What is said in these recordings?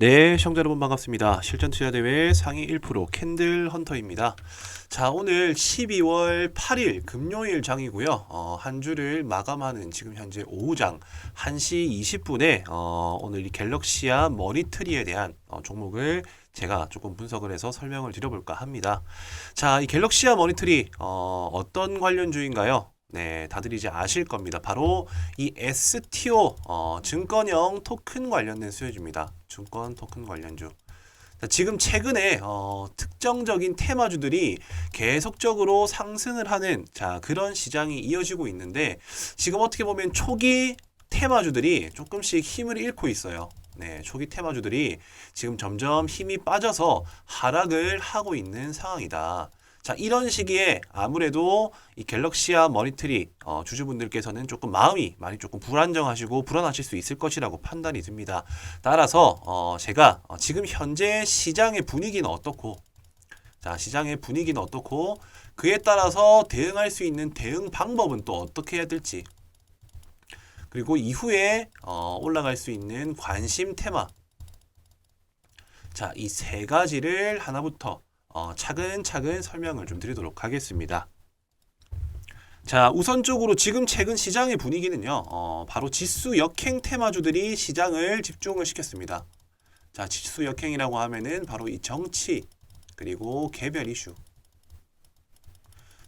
네, 시청자 여러분 반갑습니다. 실전 투자 대회 상위 1% 캔들 헌터입니다. 자, 오늘 12월 8일 금요일 장이고요. 어, 한 주를 마감하는 지금 현재 오후장 1시 20분에 어, 오늘 이 갤럭시아 머니트리에 대한 어, 종목을 제가 조금 분석을 해서 설명을 드려볼까 합니다. 자, 이 갤럭시아 머니트리 어, 어떤 관련주인가요? 네, 다들 이제 아실 겁니다. 바로 이 STO 어, 증권형 토큰 관련된 수혜주입니다. 증권 토큰 관련주. 자, 지금 최근에 어, 특정적인 테마주들이 계속적으로 상승을 하는 자 그런 시장이 이어지고 있는데 지금 어떻게 보면 초기 테마주들이 조금씩 힘을 잃고 있어요. 네, 초기 테마주들이 지금 점점 힘이 빠져서 하락을 하고 있는 상황이다. 자, 이런 시기에 아무래도 이 갤럭시아 머니트리 어, 주주분들께서는 조금 마음이 많이 조금 불안정하시고 불안하실 수 있을 것이라고 판단이 듭니다. 따라서 어, 제가 어, 지금 현재 시장의 분위기는 어떻고 자, 시장의 분위기는 어떻고 그에 따라서 대응할 수 있는 대응 방법은 또 어떻게 해야 될지 그리고 이후에 어, 올라갈 수 있는 관심 테마 자, 이 세 가지를 하나부터 어, 차근차근 설명을 좀 드리도록 하겠습니다. 자, 우선적으로 지금 최근 시장의 분위기는요, 어, 바로 지수 역행 테마주들이 시장을 집중을 시켰습니다. 자, 지수 역행이라고 하면은 바로 이 정치, 그리고 개별 이슈.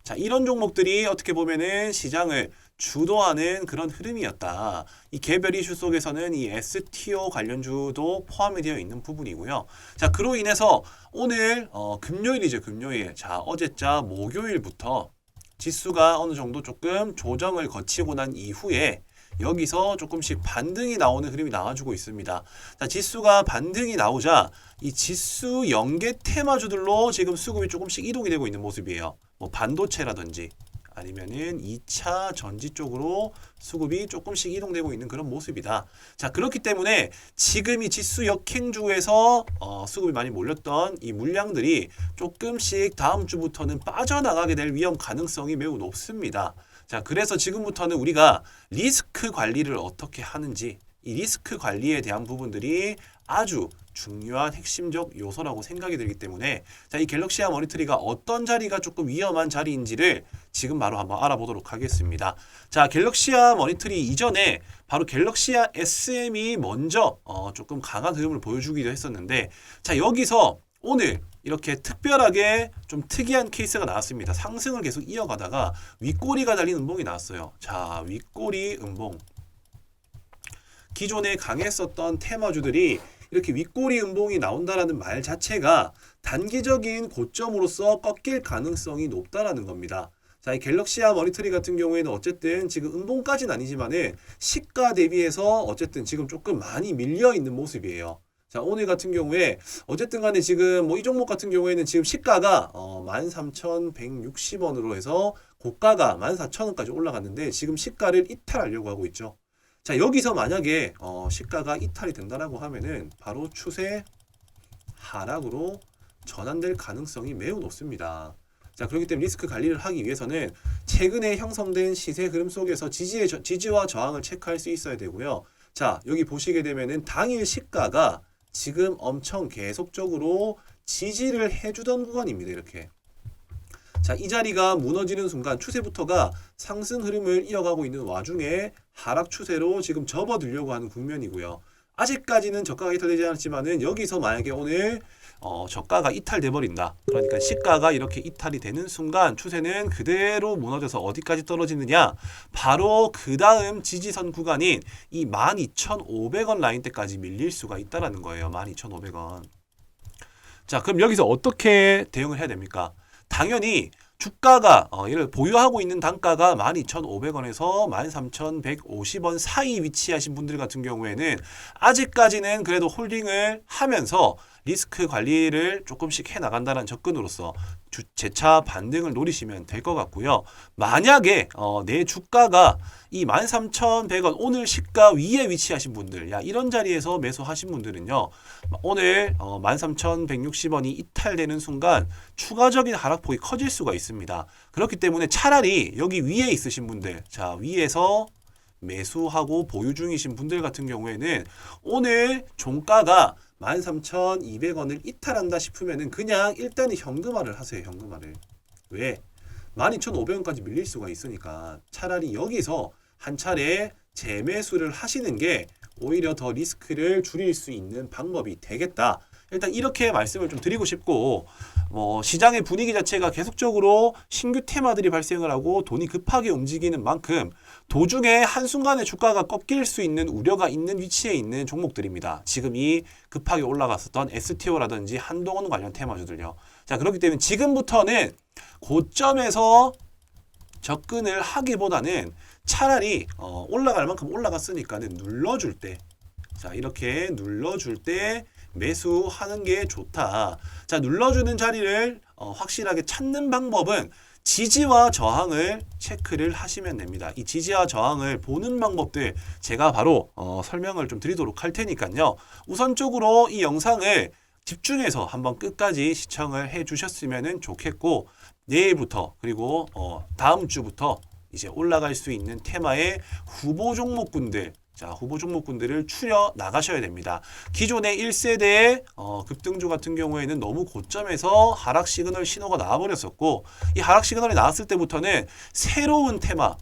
자, 이런 종목들이 어떻게 보면은 시장을 주도하는 그런 흐름이었다. 이 개별 이슈 속에서는 이 STO 관련주도 포함이 되어 있는 부분이고요. 자, 그로 인해서 오늘 어, 금요일이죠, 금요일. 자, 어제자 목요일부터 지수가 어느 정도 조금 조정을 거치고 난 이후에 여기서 조금씩 반등이 나오는 흐름이 나와주고 있습니다. 자, 지수가 반등이 나오자 이 지수 연계 테마주들로 지금 수급이 조금씩 이동이 되고 있는 모습이에요. 뭐 반도체라든지 아니면은 2차 전지 쪽으로 수급이 조금씩 이동되고 있는 그런 모습이다. 자, 그렇기 때문에 지금 이 지수 역행주에서 어, 수급이 많이 몰렸던 이 물량들이 조금씩 다음 주부터는 빠져나가게 될 위험 가능성이 매우 높습니다. 자, 그래서 지금부터는 우리가 리스크 관리를 어떻게 하는지 이 리스크 관리에 대한 부분들이 아주 중요한 핵심적 요소라고 생각이 들기 때문에 자, 이 갤럭시아 머니터리가 어떤 자리가 조금 위험한 자리인지를 지금 바로 한번 알아보도록 하겠습니다. 자, 갤럭시아 머니터리 이전에 바로 갤럭시아 SM이 먼저 어, 조금 강한 흐름을 보여주기도 했었는데 자, 여기서 오늘 이렇게 특별하게 좀 특이한 케이스가 나왔습니다. 상승을 계속 이어가다가 윗꼬리가 달린 음봉이 나왔어요. 자, 윗꼬리 음봉. 기존에 강했었던 테마주들이 이렇게 윗꼬리 음봉이 나온다라는 말 자체가 단기적인 고점으로서 꺾일 가능성이 높다라는 겁니다. 자, 이 갤럭시아 머니터리 같은 경우에는 어쨌든 지금 음봉까지는 아니지만은 시가 대비해서 어쨌든 지금 조금 많이 밀려 있는 모습이에요. 자, 오늘 같은 경우에 어쨌든 간에 지금 뭐 이 종목 같은 경우에는 지금 시가가 어 13,160원으로 해서 고가가 14,000원까지 올라갔는데 지금 시가를 이탈하려고 하고 있죠. 자, 여기서 만약에 어 시가가 이탈이 된다라고 하면은 바로 추세 하락으로 전환될 가능성이 매우 높습니다. 자, 그렇기 때문에 리스크 관리를 하기 위해서는 최근에 형성된 시세 흐름 속에서 지지의 저, 지지와 저항을 체크할 수 있어야 되고요. 자, 여기 보시게 되면은 당일 시가가 지금 엄청 계속적으로 지지를 해주던 구간입니다. 이렇게. 자, 이 자리가 무너지는 순간 추세부터가 상승 흐름을 이어가고 있는 와중에 하락 추세로 지금 접어들려고 하는 국면이고요. 아직까지는 저가가 이탈되지 않았지만은 여기서 만약에 오늘 어, 저가가 이탈돼 버린다. 그러니까 시가가 이렇게 이탈이 되는 순간 추세는 그대로 무너져서 어디까지 떨어지느냐? 바로 그 다음 지지선 구간인 이 12,500원 라인대까지 밀릴 수가 있다라는 거예요. 12,500원. 자, 그럼 여기서 어떻게 대응을 해야 됩니까? 당연히 주가가 어, 얘를 보유하고 있는 단가가 12,500원에서 13,150원 사이 위치하신 분들 같은 경우에는 아직까지는 그래도 홀딩을 하면서 리스크 관리를 조금씩 해 나간다는 접근으로서 주, 재차 반등을 노리시면 될 것 같고요. 만약에 어, 내 주가가 이 13,100원 오늘 시가 위에 위치하신 분들, 야 이런 자리에서 매수하신 분들은요. 오늘 어, 13,160원이 이탈되는 순간 추가적인 하락폭이 커질 수가 있습니다. 그렇기 때문에 차라리 여기 위에 있으신 분들, 자 위에서 매수하고 보유 중이신 분들 같은 경우에는 오늘 종가가 13,200원을 이탈한다 싶으면은 그냥 일단은 현금화를 하세요. 현금화를. 왜? 12,500원까지 밀릴 수가 있으니까 차라리 여기서 한 차례 재매수를 하시는 게 오히려 더 리스크를 줄일 수 있는 방법이 되겠다. 일단 이렇게 말씀을 좀 드리고 싶고 뭐 시장의 분위기 자체가 계속적으로 신규 테마들이 발생을 하고 돈이 급하게 움직이는 만큼 도중에 한순간에 주가가 꺾일 수 있는 우려가 있는 위치에 있는 종목들입니다. 지금 이 급하게 올라갔었던 STO라든지 한동원 관련 테마주들요. 자, 그렇기 때문에 지금부터는 고점에서 접근을 하기보다는 차라리 어, 올라갈 만큼 올라갔으니까는 눌러줄 때, 자 이렇게 눌러줄 때 매수하는 게 좋다. 자 눌러주는 자리를 어, 확실하게 찾는 방법은 지지와 저항을 체크를 하시면 됩니다. 이 지지와 저항을 보는 방법들 제가 바로 어, 설명을 좀 드리도록 할 테니까요. 우선적으로 이 영상을 집중해서 한번 끝까지 시청을 해 주셨으면 좋겠고 내일부터 그리고 어, 다음 주부터 이제 올라갈 수 있는 테마의 후보 종목군들 자 후보 종목군들을 추려 나가셔야 됩니다. 기존의 1세대의 어, 급등주 같은 경우에는 너무 고점에서 하락 시그널 신호가 나와버렸었고 이 하락 시그널이 나왔을 때부터는 새로운 테마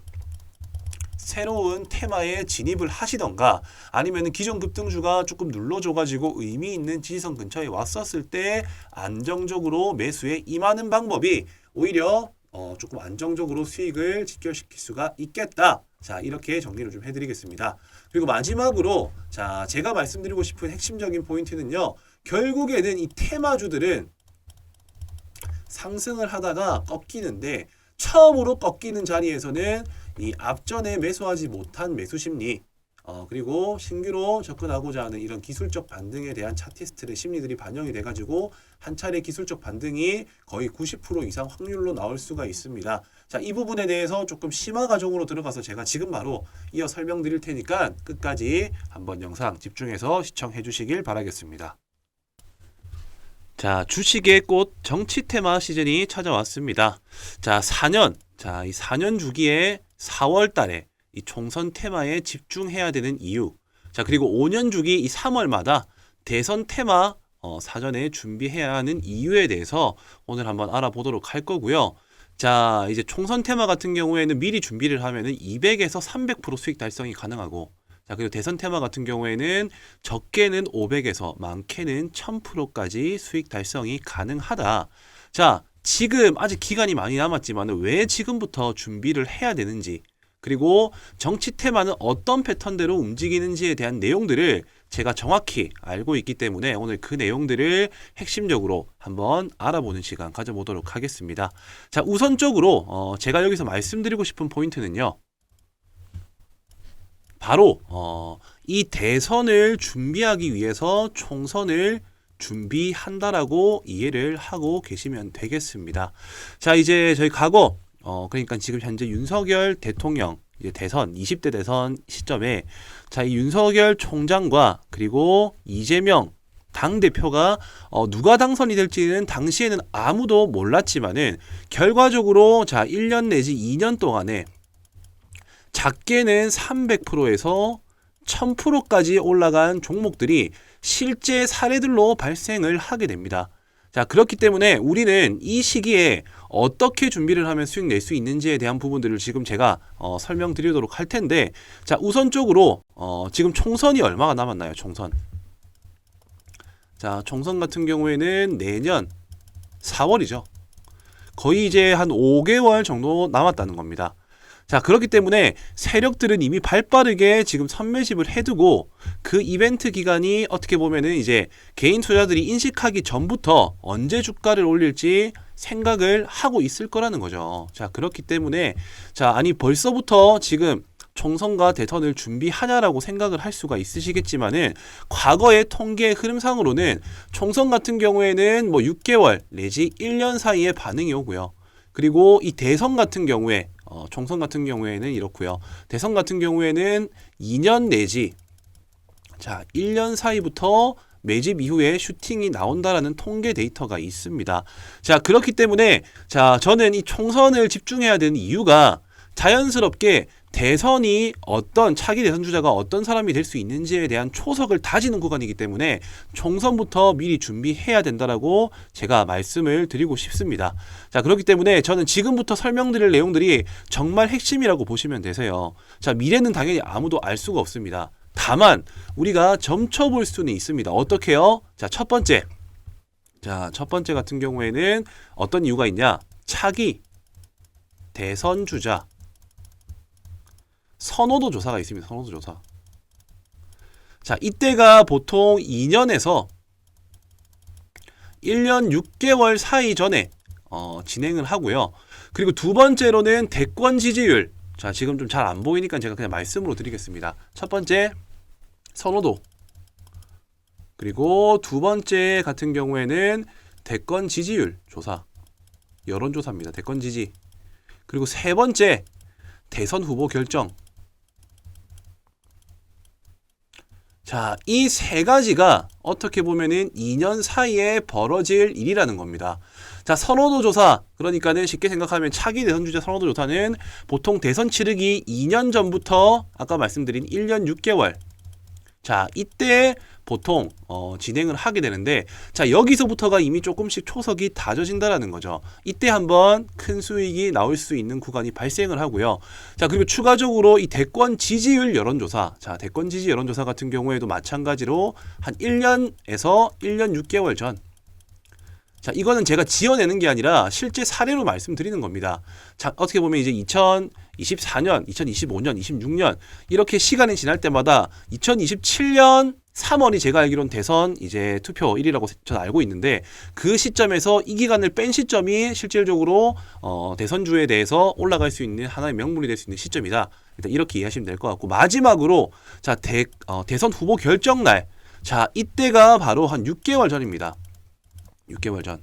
새로운 테마에 진입을 하시던가 아니면 기존 급등주가 조금 눌러줘가지고 의미 있는 지지선 근처에 왔었을 때 안정적으로 매수에 임하는 방법이 오히려 어, 조금 안정적으로 수익을 직결시킬 수가 있겠다. 자, 이렇게 정리를 좀 해드리겠습니다. 그리고 마지막으로, 자, 제가 말씀드리고 싶은 핵심적인 포인트는요, 결국에는 이 테마주들은 상승을 하다가 꺾이는데, 처음으로 꺾이는 자리에서는 이 앞전에 매수하지 못한 매수 심리, 어, 그리고 신규로 접근하고자 하는 이런 기술적 반등에 대한 차티스트의 심리들이 반영이 돼가지고 한 차례 기술적 반등이 거의 90% 이상 확률로 나올 수가 있습니다. 자, 이 부분에 대해서 조금 심화 과정으로 들어가서 제가 지금 바로 이어 설명드릴 테니까 끝까지 한번 영상 집중해서 시청해 주시길 바라겠습니다. 자, 주식의 꽃 정치 테마 시즌이 찾아왔습니다. 자, 4년. 자, 이 4년 주기에 4월 달에 이 총선 테마에 집중해야 되는 이유. 자, 그리고 5년 주기 이 3월마다 대선 테마 어, 사전에 준비해야 하는 이유에 대해서 오늘 한번 알아보도록 할 거고요. 자, 이제 총선 테마 같은 경우에는 미리 준비를 하면은 200에서 300% 수익 달성이 가능하고 자, 그리고 대선 테마 같은 경우에는 적게는 500에서 많게는 1000%까지 수익 달성이 가능하다. 자, 지금 아직 기간이 많이 남았지만 왜 지금부터 준비를 해야 되는지 그리고 정치 테마는 어떤 패턴대로 움직이는지에 대한 내용들을 제가 정확히 알고 있기 때문에 오늘 그 내용들을 핵심적으로 한번 알아보는 시간 가져보도록 하겠습니다. 자, 우선적으로 어, 제가 여기서 말씀드리고 싶은 포인트는요. 바로 어, 이 대선을 준비하기 위해서 총선을 준비한다라고 이해를 하고 계시면 되겠습니다. 자, 이제 저희 과거 어 그러니까 지금 현재 윤석열 대통령 이제 대선 20대 대선 시점에 자, 이 윤석열 총장과 그리고 이재명 당 대표가 어, 누가 당선이 될지는 당시에는 아무도 몰랐지만은 결과적으로 자 1년 내지 2년 동안에 작게는 300%에서 1000%까지 올라간 종목들이 실제 사례들로 발생을 하게 됩니다. 자, 그렇기 때문에 우리는 이 시기에 어떻게 준비를 하면 수익 낼 수 있는지에 대한 부분들을 지금 제가 어, 설명드리도록 할 텐데, 자, 우선적으로 어, 지금 총선이 얼마가 남았나요? 총선. 자, 총선 같은 경우에는 내년 4월이죠. 거의 이제 한 5개월 정도 남았다는 겁니다. 자, 그렇기 때문에 세력들은 이미 발 빠르게 지금 선매집을 해두고 그 이벤트 기간이 어떻게 보면은 이제 개인 투자들이 인식하기 전부터 언제 주가를 올릴지 생각을 하고 있을 거라는 거죠. 자, 그렇기 때문에 자, 아니 벌써부터 지금 총선과 대선을 준비하냐라고 생각을 할 수가 있으시겠지만은 과거의 통계 흐름상으로는 총선 같은 경우에는 뭐 6개월 내지 1년 사이에 반응이 오고요. 그리고 이 대선 같은 경우에 어, 총선 같은 경우에는 이렇고요. 대선 같은 경우에는 2년 내지 자 1년 사이부터 매집 이후에 슈팅이 나온다라는 통계 데이터가 있습니다. 자 그렇기 때문에 자 저는 이 총선을 집중해야 되는 이유가 자연스럽게 대선이 어떤 차기 대선 주자가 어떤 사람이 될 수 있는지에 대한 초석을 다지는 구간이기 때문에 총선부터 미리 준비해야 된다라고 제가 말씀을 드리고 싶습니다. 자, 그렇기 때문에 저는 지금부터 설명드릴 내용들이 정말 핵심이라고 보시면 되세요. 자, 미래는 당연히 아무도 알 수가 없습니다. 다만 우리가 점쳐볼 수는 있습니다. 어떻게요? 자, 첫 번째. 자, 첫 번째 같은 경우에는 어떤 이유가 있냐? 차기 대선 주자 선호도 조사가 있습니다. 선호도 조사. 자, 이때가 보통 2년에서 1년 6개월 사이 전에 어, 진행을 하고요. 그리고 두 번째로는 대권 지지율. 자, 지금 좀 잘 안 보이니까 제가 그냥 말씀으로 드리겠습니다. 첫 번째 선호도. 그리고 두 번째 같은 경우에는 대권 지지율 조사. 여론조사입니다. 대권 지지. 그리고 세 번째 대선 후보 결정. 자, 이 세 가지가 어떻게 보면은 2년 사이에 벌어질 일이라는 겁니다. 자, 선호도 조사. 그러니까는 쉽게 생각하면 차기 대선 주자 선호도 조사는 보통 대선 치르기 2년 전부터 아까 말씀드린 1년 6개월. 자, 이때 보통 어, 진행을 하게 되는데 자 여기서부터가 이미 조금씩 초석이 다져진다라는 거죠. 이때 한번 큰 수익이 나올 수 있는 구간이 발생을 하고요. 자 그리고 추가적으로 이 대권 지지율 여론조사, 자 대권 지지 여론조사 같은 경우에도 마찬가지로 한 1년에서 1년 6개월 전. 자, 이거는 제가 지어내는 게 아니라 실제 사례로 말씀드리는 겁니다. 자, 어떻게 보면 이제 2024년, 2025년, 26년 이렇게 시간이 지날 때마다 2027년 3월이 제가 알기로는 대선 이제 투표 1이라고 저는 알고 있는데 그 시점에서 이 기간을 뺀 시점이 실질적으로 어, 대선주에 대해서 올라갈 수 있는 하나의 명분이 될 수 있는 시점이다. 일단 이렇게 이해하시면 될 것 같고 마지막으로 자 대, 어, 대선 후보 결정 날. 자 이때가 바로 한 6개월 전입니다. 6개월 전.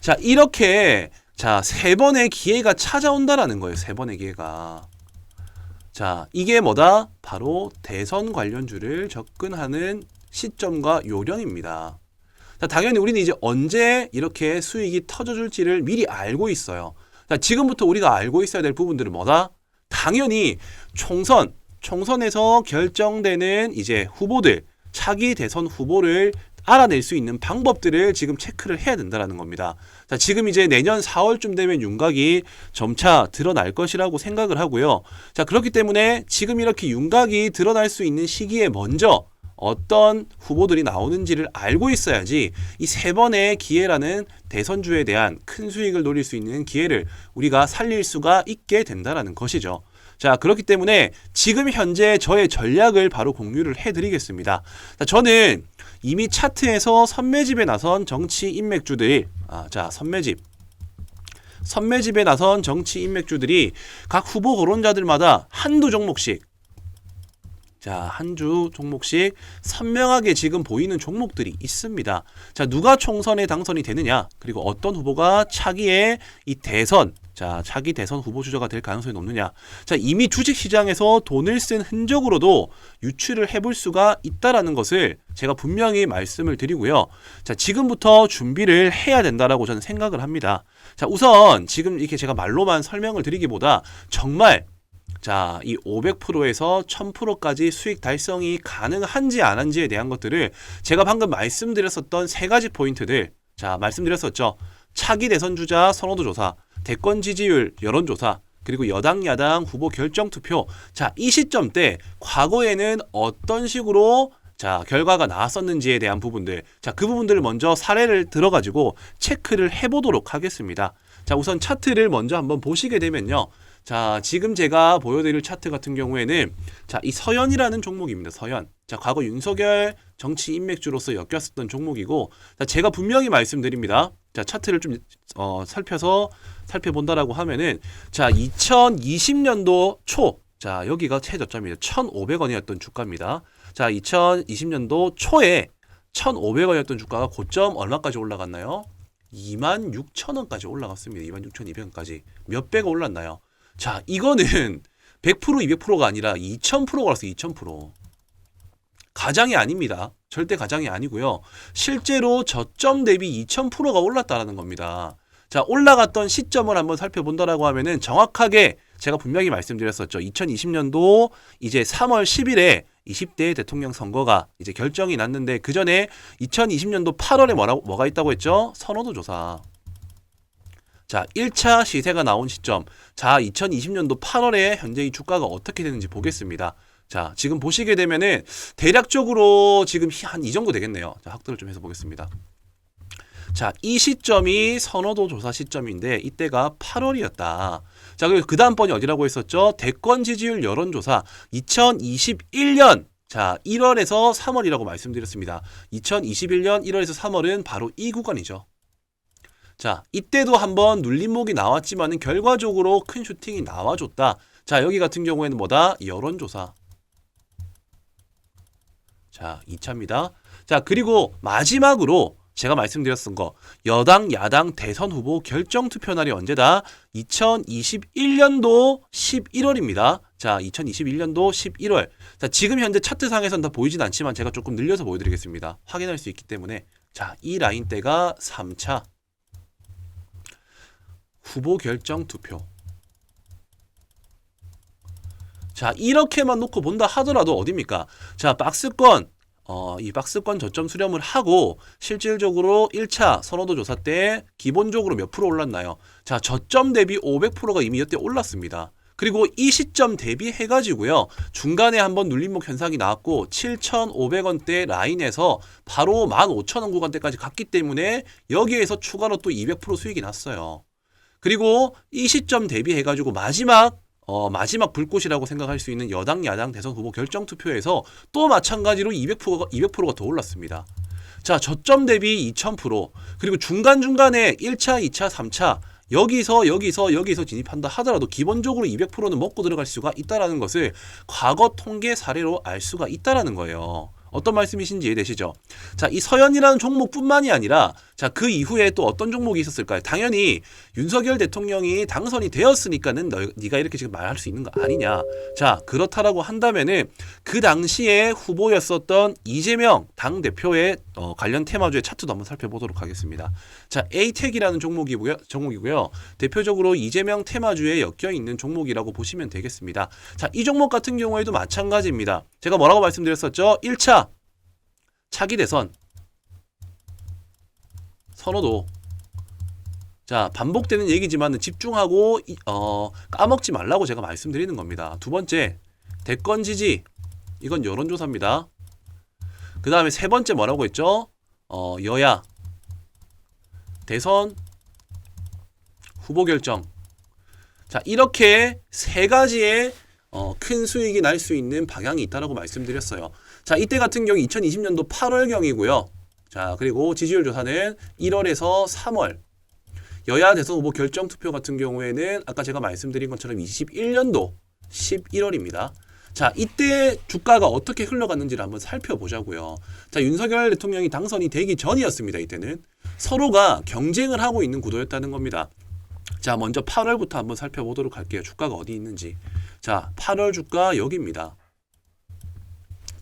자, 이렇게 자, 세 번의 기회가 찾아온다라는 거예요. 세 번의 기회가. 자, 이게 뭐다? 바로 대선 관련주를 접근하는 시점과 요령입니다. 자, 당연히 우리는 이제 언제 이렇게 수익이 터져줄지를 미리 알고 있어요. 자, 지금부터 우리가 알고 있어야 될 부분들은 뭐다? 당연히 총선, 총선에서 결정되는 이제 후보들, 차기 대선 후보를 알아낼 수 있는 방법들을 지금 체크를 해야 된다라는 겁니다. 자, 지금 이제 내년 4월쯤 되면 윤곽이 점차 드러날 것이라고 생각을 하고요. 자, 그렇기 때문에 지금 이렇게 윤곽이 드러날 수 있는 시기에 먼저 어떤 후보들이 나오는지를 알고 있어야지 이 세 번의 기회라는 대선주에 대한 큰 수익을 노릴 수 있는 기회를 우리가 살릴 수가 있게 된다라는 것이죠. 자, 그렇기 때문에 지금 현재 저의 전략을 바로 공유를 해드리겠습니다. 자, 저는 이미 차트에서 선매집에 나선 정치 인맥주들이 아, 자 선매집. 선매집에 나선 정치 인맥주들이 각 후보 거론자들마다 한두 종목씩 자, 한 주 종목씩 선명하게 지금 보이는 종목들이 있습니다. 자, 누가 총선에 당선이 되느냐, 그리고 어떤 후보가 차기에 이 대선, 자, 차기 대선 후보 주자가 될 가능성이 높느냐. 자, 이미 주식 시장에서 돈을 쓴 흔적으로도 유추를 해볼 수가 있다라는 것을 제가 분명히 말씀을 드리고요. 자, 지금부터 준비를 해야 된다라고 저는 생각을 합니다. 자, 우선 지금 이렇게 제가 말로만 설명을 드리기보다 정말 자, 이 500%에서 1000%까지 수익 달성이 가능한지 안 한지에 대한 것들을 제가 방금 말씀드렸었던 세 가지 포인트들. 자, 말씀드렸었죠. 차기 대선 주자 선호도 조사, 대권 지지율 여론 조사, 그리고 여당 야당 후보 결정 투표. 자, 이 시점 때 과거에는 어떤 식으로 자, 결과가 나왔었는지에 대한 부분들. 자, 그 부분들을 먼저 사례를 들어 가지고 체크를 해 보도록 하겠습니다. 자, 우선 차트를 먼저 한번 보시게 되면요. 자, 지금 제가 보여드릴 차트 같은 경우에는 자, 이 서연이라는 종목입니다. 서연. 자, 과거 윤석열 정치 인맥주로서 엮였었던 종목이고, 자, 제가 분명히 말씀드립니다. 자, 차트를 좀 어, 살펴서 살펴본다라고 하면은 자, 2020년도 초, 자, 여기가 최저점이에요. 1,500원이었던 주가입니다. 자, 2020년도 초에 1,500원이었던 주가가 고점 얼마까지 올라갔나요? 26,000원까지 올라갔습니다. 26,200원까지. 몇 배가 올랐나요? 자, 이거는 100% 200%가 아니라 2000%가 올랐어요. 2000%. 가장이 아닙니다. 절대 가장이 아니고요. 실제로 저점 대비 2000%가 올랐다라는 겁니다. 자, 올라갔던 시점을 한번 살펴본다라고 하면은 정확하게 제가 분명히 말씀드렸었죠. 2020년도 이제 3월 10일에 20대 대통령 선거가 이제 결정이 났는데 그 전에 2020년도 8월에 뭐라 뭐가 있다고 했죠? 선호도 조사. 자, 1차 시세가 나온 시점. 자, 2020년도 8월에 현재 이 주가가 어떻게 되는지 보겠습니다. 자, 지금 보시게 되면은 대략적으로 지금 한 이 정도 되겠네요. 자, 확대를 좀 해서 보겠습니다. 자, 이 시점이 선호도 조사 시점인데 이때가 8월이었다. 자, 그리고 그 다음번이 어디라고 했었죠? 대권 지지율 여론조사 2021년 자, 1월에서 3월이라고 말씀드렸습니다. 2021년 1월에서 3월은 바로 이 구간이죠. 자, 이때도 한번 눌림목이 나왔지만은 결과적으로 큰 슈팅이 나와줬다. 자, 여기 같은 경우에는 뭐다? 여론조사. 자, 2차입니다. 자, 그리고 마지막으로 제가 말씀드렸던 거 여당 야당 대선 후보 결정 투표 날이 언제다? 2021년도 11월입니다. 자, 2021년도 11월. 자, 지금 현재 차트상에서는 다 보이진 않지만 제가 조금 늘려서 보여드리겠습니다. 확인할 수 있기 때문에 자, 이 라인 대가 3차 후보 결정 투표. 자, 이렇게만 놓고 본다 하더라도 어딥니까? 자, 박스권 어, 이 박스권 저점 수렴을 하고 실질적으로 1차 선호도 조사 때 기본적으로 몇 프로 올랐나요? 자, 저점 대비 500%가 이미 이때 올랐습니다. 그리고 이 시점 대비해 가지고요. 중간에 한번 눌림목 현상이 나왔고 7,500원대 라인에서 바로 15,000원 구간대까지 갔기 때문에 여기에서 추가로 또 200% 수익이 났어요. 그리고 이 시점 대비해 가지고 마지막 어, 마지막 불꽃이라고 생각할 수 있는 여당 야당 대선 후보 결정 투표에서 또 마찬가지로 200%가 200%가 더 올랐습니다. 자, 저점 대비 2000% 그리고 중간중간에 1차, 2차, 3차 여기서 여기서 여기서 진입한다 하더라도 기본적으로 200%는 먹고 들어갈 수가 있다라는 것을 과거 통계 사례로 알 수가 있다라는 거예요. 어떤 말씀이신지 이해되시죠? 자, 이 서현이라는 종목뿐만이 아니라 자, 그 이후에 또 어떤 종목이 있었을까요? 당연히 윤석열 대통령이 당선이 되었으니까는 너, 네가 이렇게 지금 말할 수 있는 거 아니냐. 자, 그렇다라고 한다면은 그 당시에 후보였었던 이재명 당 대표의 어, 관련 테마주의 차트도 한번 살펴보도록 하겠습니다. 자, 에이텍이라는 종목이고요. 종목이고요. 대표적으로 이재명 테마주에 엮여 있는 종목이라고 보시면 되겠습니다. 자, 이 종목 같은 경우에도 마찬가지입니다. 제가 뭐라고 말씀드렸었죠? 1차 차기 대선 선호도 자 반복되는 얘기지만 집중하고 이- 어, 까먹지 말라고 제가 말씀드리는 겁니다. 두 번째 대권 지지 이건 여론조사입니다. 그 다음에 세 번째 뭐라고 했죠? 어, 여야 대선 후보 결정 자 이렇게 세 가지의 어, 큰 수익이 날 수 있는 방향이 있다라고 말씀드렸어요. 자 이때 같은 경우 2020년도 8월경이고요. 자 그리고 지지율 조사는 1월에서 3월 여야 대선 후보 결정 투표 같은 경우에는 아까 제가 말씀드린 것처럼 21년도 11월입니다. 자, 이때 주가가 어떻게 흘러갔는지를 한번 살펴보자고요. 자, 윤석열 대통령이 당선이 되기 전이었습니다. 이때는 서로가 경쟁을 하고 있는 구도였다는 겁니다. 자, 먼저 8월부터 한번 살펴보도록 할게요. 주가가 어디 있는지. 자, 8월 주가 여기입니다.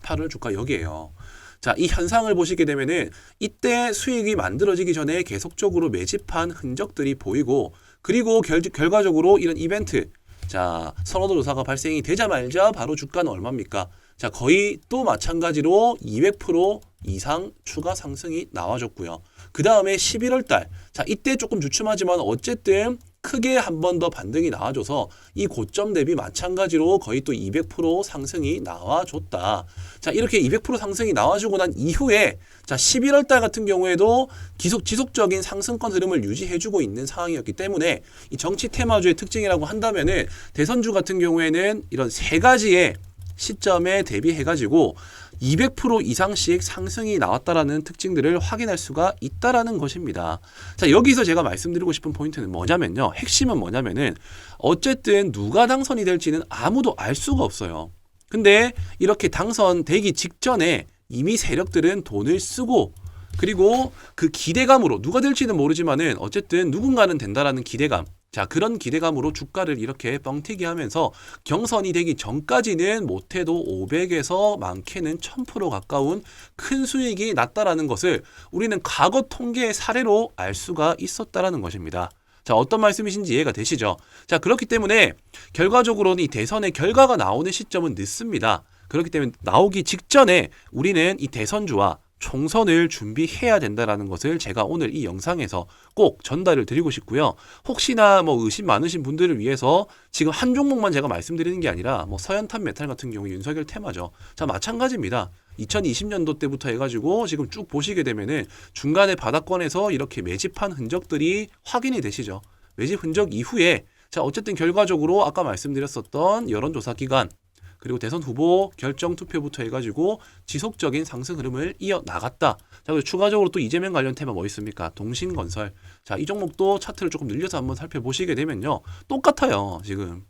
8월 주가 여기에요. 자, 이 현상을 보시게 되면은 이때 수익이 만들어지기 전에 계속적으로 매집한 흔적들이 보이고 그리고 결, 결과적으로 이런 이벤트 자, 선호도 조사가 발생이 되자마자 바로 주가는 얼마입니까? 자, 거의 또 마찬가지로 200% 이상 추가 상승이 나와줬고요. 그 다음에 11월 달. 자, 이때 조금 주춤하지만 어쨌든 크게 한 번 더 반등이 나와줘서 이 고점 대비 마찬가지로 거의 또 200% 상승이 나와줬다. 자, 이렇게 200% 상승이 나와주고 난 이후에 자, 11월 달 같은 경우에도 지속, 지속적인 상승권 흐름을 유지해주고 있는 상황이었기 때문에 이 정치 테마주의 특징이라고 한다면은 대선주 같은 경우에는 이런 세 가지의 시점에 대비해가지고 200% 이상씩 상승이 나왔다라는 특징들을 확인할 수가 있다라는 것입니다. 자, 여기서 제가 말씀드리고 싶은 포인트는 뭐냐면요. 핵심은 뭐냐면은 어쨌든 누가 당선이 될지는 아무도 알 수가 없어요. 근데 이렇게 당선되기 직전에 이미 세력들은 돈을 쓰고 그리고 그 기대감으로 누가 될지는 모르지만은 어쨌든 누군가는 된다라는 기대감. 자, 그런 기대감으로 주가를 이렇게 뻥튀기 하면서 경선이 되기 전까지는 못해도 500에서 많게는 1000% 가까운 큰 수익이 났다라는 것을 우리는 과거 통계의 사례로 알 수가 있었다라는 것입니다. 자, 어떤 말씀이신지 이해가 되시죠? 자, 그렇기 때문에 결과적으로는 이 대선의 결과가 나오는 시점은 늦습니다. 그렇기 때문에 나오기 직전에 우리는 이 대선주와 총선을 준비해야 된다라는 것을 제가 오늘 이 영상에서 꼭 전달을 드리고 싶고요. 혹시나 뭐 의심 많으신 분들을 위해서 지금 한 종목만 제가 말씀드리는 게 아니라 뭐 서현탄 메탈 같은 경우 윤석열 테마죠. 자, 마찬가지입니다. 2020년도 때부터 해가지고 지금 쭉 보시게 되면은 중간에 바닥권에서 이렇게 매집한 흔적들이 확인이 되시죠. 매집 흔적 이후에 자 어쨌든 결과적으로 아까 말씀드렸었던 여론조사 기간 그리고 대선 후보 결정 투표부터 해가지고 지속적인 상승 흐름을 이어 나갔다. 자 그리고 추가적으로 또 이재명 관련 테마 뭐 있습니까? 동신건설. 자이 종목도 차트를 조금 늘려서 한번 살펴보시게 되면요 똑같아요 지금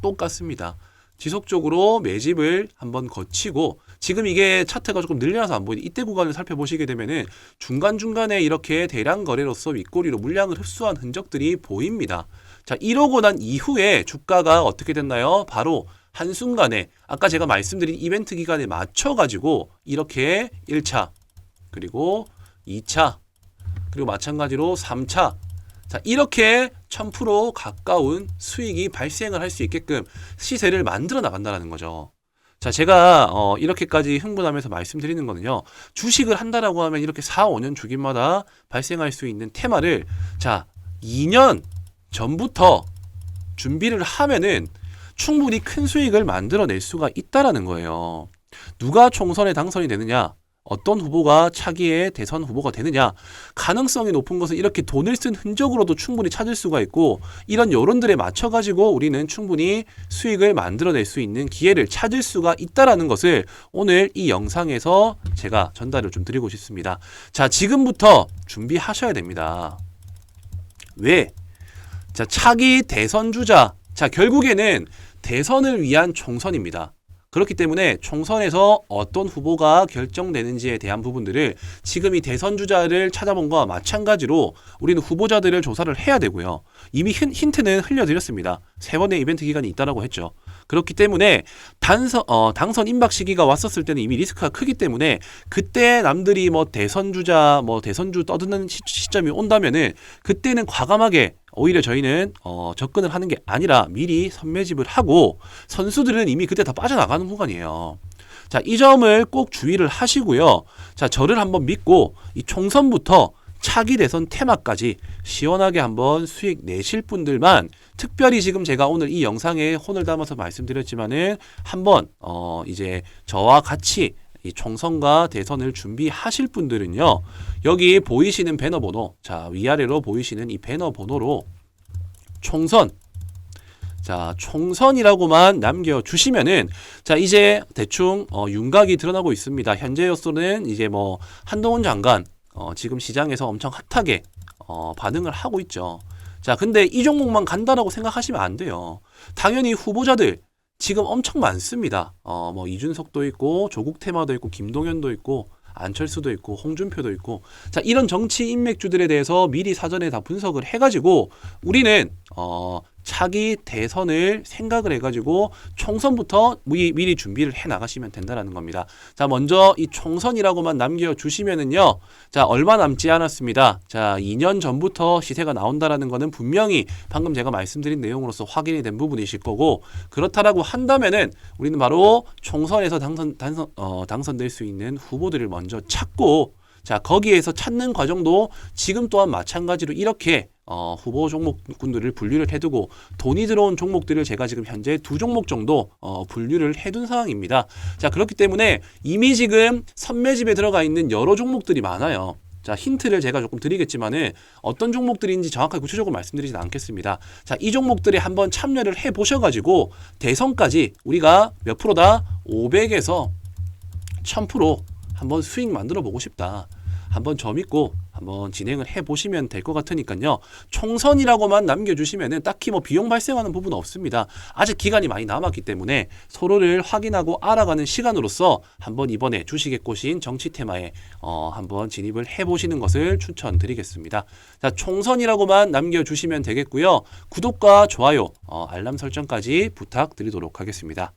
똑같습니다. 지속적으로 매집을 한번 거치고 지금 이게 차트가 조금 늘려서 안 보이는 이때 구간을 살펴보시게 되면은 중간중간에 이렇게 대량 거래로서 윗꼬리로 물량을 흡수한 흔적들이 보입니다. 자, 이러고 난 이후에 주가가 어떻게 됐나요? 바로 한순간에 아까 제가 말씀드린 이벤트 기간에 맞춰 가지고 이렇게 1차 그리고 2차 그리고 마찬가지로 3차 자, 이렇게 1000% 가까운 수익이 발생을 할 수 있게끔 시세를 만들어 나간다는 거죠. 자, 제가 어, 이렇게까지 흥분하면서 말씀드리는 거는요. 주식을 한다라고 하면 이렇게 4, 5년 주기마다 발생할 수 있는 테마를 자, 2년 전부터 준비를 하면은 충분히 큰 수익을 만들어낼 수가 있다라는 거예요. 누가 총선에 당선이 되느냐? 어떤 후보가 차기의 대선 후보가 되느냐 가능성이 높은 것은 이렇게 돈을 쓴 흔적으로도 충분히 찾을 수가 있고 이런 여론들에 맞춰 가지고 우리는 충분히 수익을 만들어낼 수 있는 기회를 찾을 수가 있다라는 것을 오늘 이 영상에서 제가 전달을 좀 드리고 싶습니다. 자 지금부터 준비하셔야 됩니다. 왜? 자 차기 대선 주자 자 결국에는 대선을 위한 총선입니다. 그렇기 때문에 총선에서 어떤 후보가 결정되는지에 대한 부분들을 지금 이 대선 주자를 찾아본 거와 마찬가지로 우리는 후보자들을 조사를 해야 되고요. 이미 힌, 힌트는 흘려드렸습니다. 세 번의 이벤트 기간이 있다라고 했죠. 그렇기 때문에 단선 어, 당선 임박 시기가 왔었을 때는 이미 리스크가 크기 때문에 그때 남들이 뭐 대선 주자 뭐 대선주 떠드는 시, 시점이 온다면은 그때는 과감하게 오히려 저희는 어, 접근을 하는 게 아니라 미리 선매집을 하고 선수들은 이미 그때 다 빠져나가는 구간이에요. 자, 이 점을 꼭 주의를 하시고요. 자, 저를 한번 믿고 이 총선부터 차기 대선 테마까지 시원하게 한번 수익 내실 분들만 특별히 지금 제가 오늘 이 영상에 혼을 담아서 말씀드렸지만은 한번 어 이제 저와 같이 이 총선과 대선을 준비하실 분들은요. 여기 보이시는 배너 번호, 자, 위아래로 보이시는 이 배너 번호로 총선 자, 총선이라고만 남겨 주시면은 자, 이제 대충 어 윤곽이 드러나고 있습니다. 현재로서는 이제 뭐 한동훈 장관 어 지금 시장에서 엄청 핫하게 어 반응을 하고 있죠. 자, 근데 이 종목만 간다라고 생각하시면 안 돼요. 당연히 후보자들 지금 엄청 많습니다. 어, 뭐 이준석도 있고 조국 테마도 있고 김동연도 있고 안철수도 있고 홍준표도 있고 자 이런 정치 인맥주들에 대해서 미리 사전에 다 분석을 해가지고 우리는 어 차기 대선을 생각을 해가지고 총선부터 미리, 미리 준비를 해 나가시면 된다라는 겁니다. 자 먼저 이 총선이라고만 남겨주시면은요 자 얼마 남지 않았습니다. 자 2년 전부터 시세가 나온다라는 거는 분명히 방금 제가 말씀드린 내용으로서 확인이 된 부분이실 거고 그렇다라고 한다면은 우리는 바로 총선에서 당선 당선 어, 당선될 수 있는 후보들을 먼저 찾고 자 거기에서 찾는 과정도 지금 또한 마찬가지로 이렇게 어, 후보 종목군들을 분류를 해두고 돈이 들어온 종목들을 제가 지금 현재 두 종목 정도 어, 분류를 해둔 상황입니다. 자 그렇기 때문에 이미 지금 선매집에 들어가 있는 여러 종목들이 많아요. 자 힌트를 제가 조금 드리겠지만은 어떤 종목들인지 정확하게 구체적으로 말씀드리진 않겠습니다. 자 이 종목들에 한번 참여를 해 보셔가지고 대선까지 우리가 몇 프로다 500에서 1000% 한번 수익 만들어 보고 싶다. 한번 저 믿고 한번 진행을 해 보시면 될 것 같으니까요. 총선이라고만 남겨주시면은 딱히 뭐 비용 발생하는 부분은 없습니다. 아직 기간이 많이 남았기 때문에 서로를 확인하고 알아가는 시간으로서 한번 이번에 주식의 꽃인 정치 테마에 어, 한번 진입을 해 보시는 것을 추천드리겠습니다. 자, 총선이라고만 남겨주시면 되겠고요. 구독과 좋아요, 어, 알람 설정까지 부탁드리도록 하겠습니다.